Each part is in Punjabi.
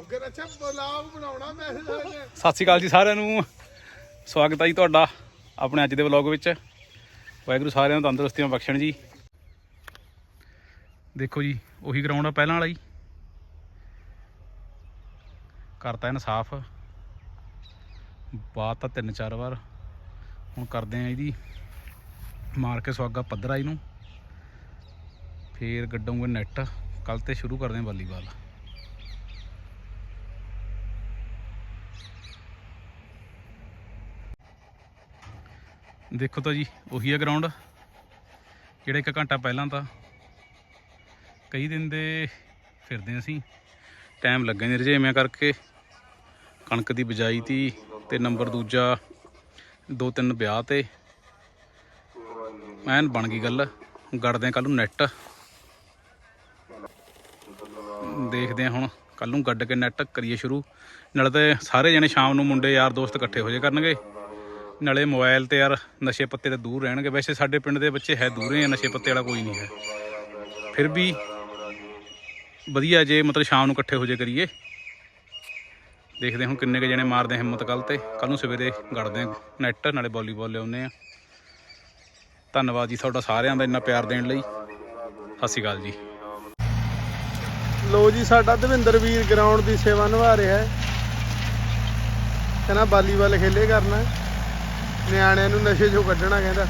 ਬਲੌਗਰ, ਅੱਛਾ ਬਲੌਗ ਬਣਾਉਣਾ ਮੈਸੇਜ ਸਤਿ ਸ਼੍ਰੀ ਅਕਾਲ ਜੀ ਸਾਰਿਆਂ ਨੂੰ। ਸਵਾਗਤ ਹੈ ਜੀ ਤੁਹਾਡਾ ਆਪਣੇ ਅੱਜ ਦੇ ਵਲੌਗ ਵਿੱਚ। ਵਾਹਿਗੁਰੂ ਸਾਰਿਆਂ ਨੂੰ ਤੰਦਰੁਸਤੀਆਂ ਬਖਸ਼ਣ ਜੀ। ਦੇਖੋ ਜੀ, ਉਹੀ ਗਰਾਊਂਡ ਆ ਪਹਿਲਾਂ ਵਾਲਾ ਜੀ। ਕਰਤਾ ਇਹਨ ਸਾਫ਼। ਬਾਤ ਤਾਂ ਤਿੰਨ ਚਾਰ ਵਾਰ ਹੁਣ ਕਰਦੇ ਆ ਇਹਦੀ। ਮਾਰ ਕੇ ਸੁਆਗਾ ਪੱਧਰਾ ਇਹਨੂੰ। ਫੇਰ ਗੱਡਾਂਗੇ ਨੈਟ। ਕੱਲ ਤੇ ਸ਼ੁਰੂ ਕਰਦੇ ਆ ਵਾਲੀਬਾਲ। ਦੇਖੋ ਤਾਂ ਜੀ, ਉਹੀ ਹੈ ਗਰਾਊਂਡ ਜਿਹੜਾ ਇੱਕ ਘੰਟਾ ਪਹਿਲਾਂ ਤਾਂ ਕਈ ਦਿਨ ਦੇ ਫਿਰਦੇ ਅਸੀਂ ਟਾਈਮ ਲੱਗਾ ਨਹੀਂ ਰਜੇਵਿਆਂ ਕਰਕੇ, ਕਣਕ ਦੀ ਬਿਜਾਈ ਤੀ ਤੇ ਨੰਬਰ ਦੂਜਾ ਦੋ ਤਿੰਨ ਵਿਆਹ ਤੇ, ਐਨ ਬਣ ਗਈ ਗੱਲ, ਗੜਦੇ ਆ ਕੱਲ ਨੂੰ ਨੈਟ ਦੇਖਦੇ ਆ ਹੁਣ ਕੱਲ ਨੂੰ ਗੱਡ ਕੇ ਨੈਟ ਕਰੀਏ ਸ਼ੁਰੂ, ਨਾਲ ਤੇ ਸਾਰੇ ਜਣੇ ਸ਼ਾਮ ਨੂੰ ਮੁੰਡੇ ਯਾਰ ਦੋਸਤ ਇਕੱਠੇ ਹੋ ਜੇ ਕਰਨਗੇ। ਨਾਲੇ ਮੋਬਾਈਲ ਤੇ ਯਾਰ ਨਸ਼ੇ ਪੱਤੇ ਤੋਂ ਦੂਰ ਰਹਿਣਗੇ। ਵੈਸੇ ਸਾਡੇ ਪਿੰਡ ਦੇ ਬੱਚੇ ਹੈ ਦੂਰੇ ਆ, ਨਸ਼ੇ ਪੱਤੇ ਵਾਲਾ ਕੋਈ ਨਹੀਂ ਹੈ। ਫਿਰ ਵੀ ਵਧੀਆ ਜੇ ਮਤਲਬ ਸ਼ਾਮ ਨੂੰ ਇਕੱਠੇ ਹੋ ਜੇ ਕਰੀਏ। ਦੇਖਦੇ ਹੁਣ ਕਿੰਨੇ ਕੁ ਜਣੇ ਮਾਰਦੇ ਹਿੰਮਤ ਕੱਲ ਤੇ। ਕੱਲ ਨੂੰ ਸਵੇਰੇ ਗੜਦੇ ਆ ਨੈਟ, ਨਾਲੇ ਵਾਲੀਬਾਲ ਲਿਆਉਂਦੇ ਆ ਧੰਨਵਾਦ ਜੀ ਤੁਹਾਡਾ ਸਾਰਿਆਂ ਦਾ ਇੰਨਾ ਪਿਆਰ ਦੇਣ ਲਈ। ਸਤਿ ਸ਼੍ਰੀ ਅਕਾਲ ਜੀ। ਲੋ ਜੀ, ਸਾਡਾ ਦਵਿੰਦਰ ਵੀਰ ਗਰਾਊਂਡ ਦੀ ਸੇਵਾ ਨਿਭਾ ਰਿਹਾ ਹੈ। ਕਹਿੰਦਾ ਵਾਲੀਬਾਲ ਖੇਲੇ ਕਰਨਾ। ਨਿਆਣਿਆਂ ਨੂੰ ਨਸ਼ੇ ਚੋਂ ਕੱਢਣਾ ਕਹਿੰਦਾ।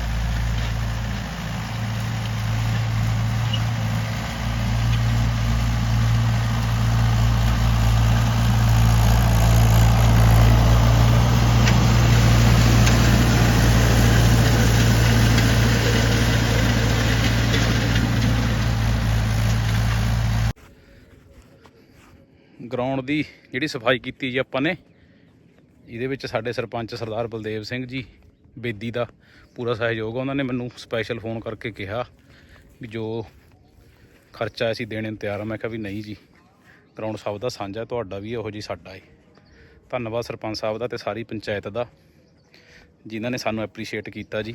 ਗਰਾਊਂਡ ਦੀ ਜਿਹੜੀ ਸਫ਼ਾਈ ਕੀਤੀ ਜੀ ਆਪਾਂ ਨੇ, ਇਹਦੇ ਵਿੱਚ ਸਾਡੇ ਸਰਪੰਚ ਸਰਦਾਰ ਬਲਦੇਵ ਸਿੰਘ ਜੀ ਬੇਦੀ ਦਾ ਪੂਰਾ ਸਹਿਯੋਗ ਆ। ਉਹਨਾਂ ਨੇ ਮੈਨੂੰ ਸਪੈਸ਼ਲ ਫੋਨ ਕਰਕੇ ਕਿਹਾ ਵੀ ਜੋ ਖਰਚਾ ਅਸੀਂ ਦੇਣੇ ਨੂੰ ਤਿਆਰ ਆ, ਮੈਂ ਕਿਹਾ ਵੀ ਨਹੀਂ ਜੀ ਗਰਾਊਂਡ ਸਭ ਦਾ ਸਾਂਝਾ ਤੁਹਾਡਾ ਵੀ ਇਹੋ ਜੀ ਸਾਡਾ ਏ। ਧੰਨਵਾਦ ਸਰਪੰਚ ਸਾਹਿਬ ਦਾ ਤੇ ਸਾਰੀ ਪੰਚਾਇਤ ਦਾ, ਜਿਨ੍ਹਾਂ ਨੇ ਸਾਨੂੰ ਐਪਰੀਸ਼ੀਏਟ ਕੀਤਾ ਜੀ।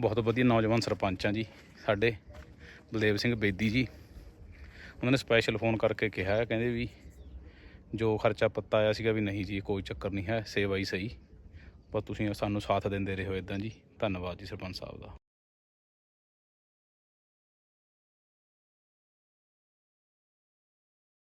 ਬਹੁਤ ਵਧੀਆ ਨੌਜਵਾਨ ਸਰਪੰਚ ਆ ਜੀ, ਸਾਡੇ ਬਲਦੇਵ ਸਿੰਘ ਬੇਦੀ ਜੀ। ਉਹਨਾਂ ਨੇ ਸਪੈਸ਼ਲ ਫੋਨ ਕਰਕੇ ਕਿਹਾ, ਕਹਿੰਦੇ ਵੀ ਜੋ ਖਰਚਾ ਪੱਤਾ ਆਇਆ ਸੀਗਾ ਵੀ ਨਹੀਂ ਜੀ, ਕੋਈ ਚੱਕਰ ਨਹੀਂ ਹੈ, ਸੇਵਾ ਹੀ ਸਹੀ। ਪਰ ਤੁਸੀਂ ਸਾਨੂੰ ਸਾਥ ਦਿੰਦੇ ਰਹੋ ਇਦਾਂ ਜੀ। ਧੰਨਵਾਦ ਜੀ ਸਰਪੰਚ ਸਾਹਿਬ ਦਾ।